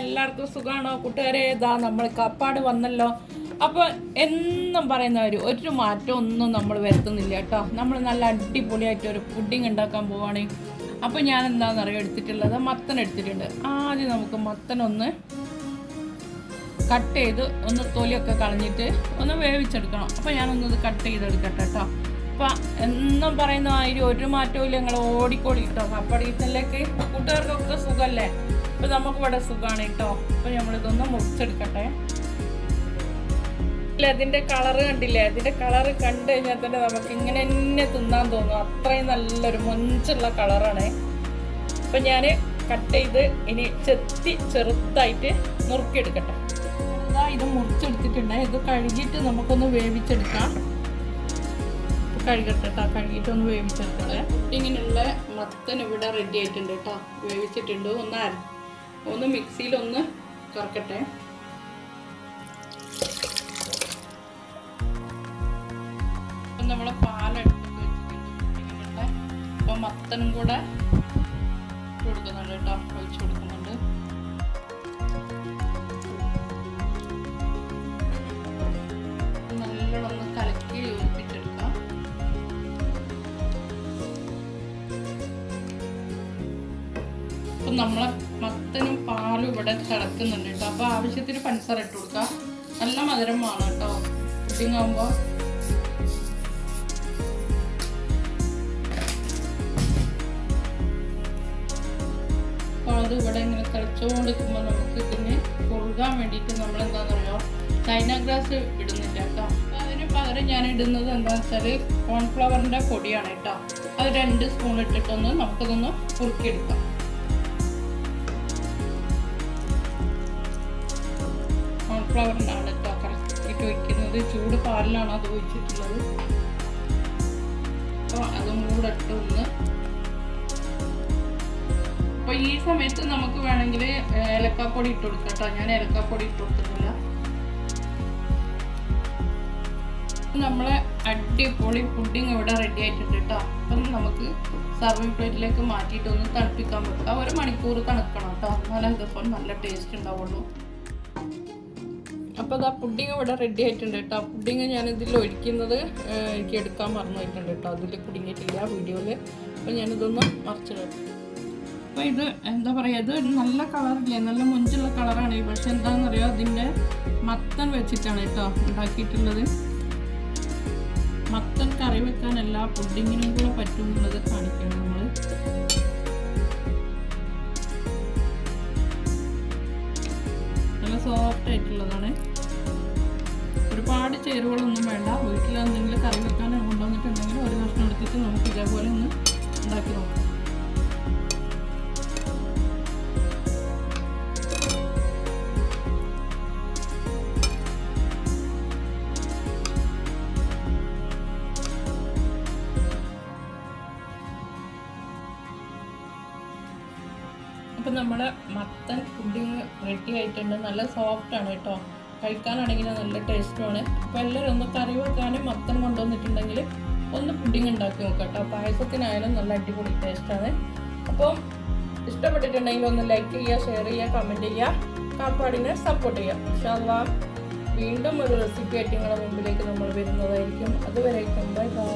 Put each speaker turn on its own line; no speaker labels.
എല്ലാവർക്കും സുഖമാണോ കൂട്ടുകാരെ ഇതാ നമ്മൾ കപ്പാട് വന്നല്ലോ. അപ്പോൾ എന്നും പറയുന്നവർ ഒരു മാറ്റം ഒന്നും നമ്മൾ വരുത്തുന്നില്ല കേട്ടോ. നമ്മൾ നല്ല അടിപൊളിയായിട്ട് ഒരു പുഡിങ് ഉണ്ടാക്കാൻ പോവാണ്. അപ്പോൾ ഞാൻ എന്താണെന്ന് അറിയാം? എടുത്തിട്ടുള്ളത് മത്തൻ എടുത്തിട്ടുണ്ട്. ആദ്യം നമുക്ക് മത്തൻ ഒന്ന് കട്ട് ചെയ്ത് ഒന്ന് തൊലിയൊക്കെ കളഞ്ഞിട്ട് ഒന്ന് വേവിച്ചെടുക്കണം. അപ്പോൾ ഞാനൊന്നത് കട്ട് ചെയ്തെടുക്കട്ടെ കേട്ടോ. അപ്പം എന്നും പറയുന്ന മാതിരി ഒരു മാറ്റവും ഇല്ല. ഞങ്ങൾ ഓടിക്കോടി കേട്ടോ. കപ്പടീത്തിലേക്ക് കൂട്ടുകാർക്കൊക്കെ സുഖമല്ലേ അപ്പം നമുക്ക് ഇവിടെ സുഖമാണ് കേട്ടോ. അപ്പൊ നമ്മളിതൊന്ന് മുറിച്ചെടുക്കട്ടെ. ഇല്ല അതിന്റെ കളറ് കണ്ടില്ലേ? അതിന്റെ കളറ് കണ്ടു കഴിഞ്ഞാൽ തന്നെ നമുക്ക് ഇങ്ങനെ തന്നെ തിന്നാൻ തോന്നും. അത്രയും നല്ലൊരു മൊഞ്ചുള്ള കളറാണ് അപ്പം ഞാൻ കട്ട് ചെയ്ത് ഇനി ചെത്തി ചെറുതായിട്ട് നുറുക്കിയെടുക്കട്ടെ. ഇതാ മുറിച്ചെടുത്തിട്ടുണ്ട്. ഇത് കഴുകിയിട്ട് നമുക്കൊന്ന് വേവിച്ചെടുക്കാം. കഴുകട്ടെ കേട്ടോ കഴുകിയിട്ട് ഒന്ന് വേവിച്ചെടുക്കട്ടെ. ഇങ്ങനെയുള്ള മത്തൻ ഇവിടെ റെഡി ആയിട്ടുണ്ട് കേട്ടോ വേവിച്ചിട്ടുണ്ട്. ഒന്ന് അര ഒന്ന് മിക്സിയിലൊന്ന് കറക്കട്ടെ. നമ്മളെ പാലെടുത്ത് വെച്ചിട്ടുണ്ട്. അപ്പോൾ മത്തനും കൂടെ കൊടുക്കുന്നുണ്ട് കേട്ടോ ഒഴിച്ചു കൊടുക്കുന്നുണ്ട്. അപ്പം നമ്മളെ മത്തനും പാലും ഇവിടെ തിളക്കുന്നുണ്ട് കേട്ടോ. അപ്പോൾ ആവശ്യത്തിന് പഞ്ചസാര ഇട്ട് കൊടുക്കുക നല്ല മധുരം വേണം കേട്ടോ. കുക്കിംഗ് ആകുമ്പോൾ അത് ഇവിടെ ഇങ്ങനെ തിളച്ചുകൊണ്ടിരിക്കുമ്പോൾ നമുക്ക് ഇതിന് കൊഴുകാൻ വേണ്ടിയിട്ട് നമ്മൾ എന്താണെന്ന് അറിയോ ചൈന ഗ്രാസ് ഇടുന്നില്ല കേട്ടോ. അതിന് പകരം ഞാൻ ഇടുന്നത് എന്താണെന്ന് വെച്ചാൽ കോൺഫ്ലവറിന്റെ പൊടിയാണ് കേട്ടോ. അത് രണ്ട് സ്പൂൺ ഇട്ടിട്ടൊന്ന് നമുക്കതൊന്ന് കുറുക്കിയെടുക്കാം. കേട്ടോ കറക്റ്റ് വയ്ക്കുന്നത് ചൂട് പാലിലാണ് അത് ഒഴിച്ചിട്ടുള്ളത്? അപ്പോൾ അതും കൂടെ ഇട്ട് ഒന്ന് അപ്പോൾ ഈ സമയത്ത് നമുക്ക് വേണമെങ്കിൽ ഏലക്കാപ്പൊടി ഇട്ട് കൊടുക്കാം ഞാൻ ഏലക്കാപ്പൊടി ഇട്ട് കൊടുത്തിട്ടില്ല. നമ്മളെ അടിപൊളി പുഡിങ് ഇവിടെ റെഡി ആയിട്ടുണ്ട് കേട്ടോ. അപ്പം നമുക്ക് സർവിങ് പ്ലേറ്റിലേക്ക് മാറ്റിയിട്ട് ഒന്ന് തണുപ്പിക്കാൻ വെക്കാം. ഒരു മണിക്കൂർ തണുക്കണം കേട്ടോ. എന്നാലും ഇതിപ്പോൾ നല്ല ടേസ്റ്റ് ഉണ്ടാവുള്ളൂ. അപ്പോൾ ആ പുഡിങ് ഇവിടെ റെഡി ആയിട്ടുണ്ട് കേട്ടോ. പുഡിങ് ഞാൻ ഇതിൽ ഒഴിക്കുന്നത് എനിക്ക് എടുക്കാൻ മറന്നു പോയിട്ടുണ്ട് കേട്ടോ. അതിൽ കുടുങ്ങിയിട്ടില്ല വീഡിയോയിൽ അപ്പോൾ ഞാനിതൊന്ന് മറിച്ചിടും. അപ്പോൾ ഇത് എന്താ പറയുക ഇത് നല്ല കളറില്ലേ നല്ല മുഞ്ചുള്ള കളറാണ് പക്ഷെ എന്താണെന്ന് അറിയാം അതിന്റെ മത്തൻ വെച്ചിട്ടാണ് കേട്ടോ ഉണ്ടാക്കിയിട്ടുള്ളത്. മത്തൻ കറി വെക്കാനല്ല പുഡിങ്ങിനും കൂടെ പറ്റുന്നുള്ളത് കാണിക്കണം നമ്മൾ സോഫ്റ്റ് ആയിട്ടുള്ളതാണ്. ഒരുപാട് ചേരുവകളൊന്നും വേണ്ട. വീട്ടിൽ എന്തെങ്കിലും കറി അപ്പം നമ്മുടെ മത്തൻ പുഡിങ് റെഡി ആയിട്ടുണ്ട്. നല്ല സോഫ്റ്റ് ആണ് കേട്ടോ. കഴിക്കാനാണെങ്കിൽ നല്ല ടേസ്റ്റുമാണ് അപ്പോൾ എല്ലാവരും ഒന്ന് കറി വെക്കാനും മത്തൻ കൊണ്ടുവന്നിട്ടുണ്ടെങ്കിൽ ഒന്ന് പുഡിങ് ഉണ്ടാക്കി നോക്കാം കേട്ടോ. പായസത്തിനായാലും നല്ല അടിപൊളി ടേസ്റ്റാണ് അപ്പം ഇഷ്ടപ്പെട്ടിട്ടുണ്ടെങ്കിൽ ഒന്ന് ലൈക്ക് ചെയ്യുക ഷെയർ ചെയ്യുക കമന്റ് ചെയ്യുക. കാപ്പാടിനെ സപ്പോർട്ട് ചെയ്യുക. ഇൻഷാല്ലാ വീണ്ടും ഒരു റെസിപ്പി ആയിട്ട് നിങ്ങളുടെ മുമ്പിലേക്ക് നമ്മൾ വരുന്നതായിരിക്കും. അതുവരേക്കും. Bye bye